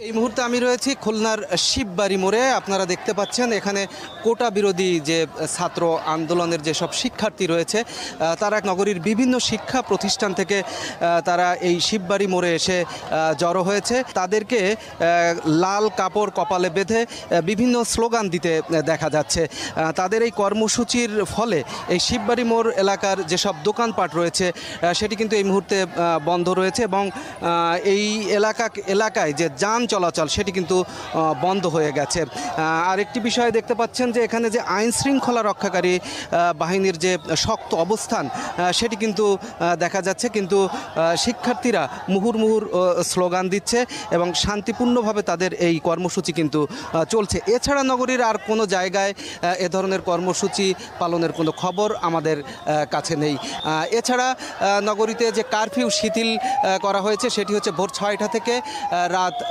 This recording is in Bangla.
এই মুহূর্তে আমি রয়েছি খুলনার শিববাড়ি মোড়ে। আপনারা দেখতে পাচ্ছেন এখানে কোটা বিরোধী যে ছাত্র আন্দোলনের যেসব শিক্ষার্থী রয়েছে তারা নগরীর বিভিন্ন শিক্ষা প্রতিষ্ঠান থেকে তারা এই শিববাড়ি মোড়ে এসে জড়ো হয়েছে। তাদেরকে লাল কাপড় কপালে বেঁধে বিভিন্ন স্লোগান দিতে দেখা যাচ্ছে। তাদের এই কর্মসূচির ফলে এই শিববাড়ি মোড় এলাকার যেসব দোকানপাট রয়েছে সেটি কিন্তু এই মুহূর্তে বন্ধ রয়েছে এবং এই এলাকা, এলাকায় যে যান চলাচল সেটি কিন্তু বন্ধ হয়ে গেছে। আহ, আর একটি বিষয় দেখতে পাচ্ছেন যে এখানে যে আইন শৃঙ্খলা রক্ষাকারী বাহিনীর যে শক্ত অবস্থান সেটি কিন্তু দেখা যাচ্ছে। কিন্তু শিক্ষার্থীরা মুহুর মুহুর স্লোগান দিচ্ছে এবং শান্তিপূর্ণভাবে তাদের এই কর্মসূচি কিন্তু চলছে। এছাড়া নগরীর আর কোনো জায়গায় এ ধরনের কর্মসূচি পালনের কোনো খবর আমাদের কাছে নেই। এছাড়া নগরীতে যে কারফিউ শিথিল করা হয়েছে সেটি হচ্ছে ভোর ছয়টা থেকে রাত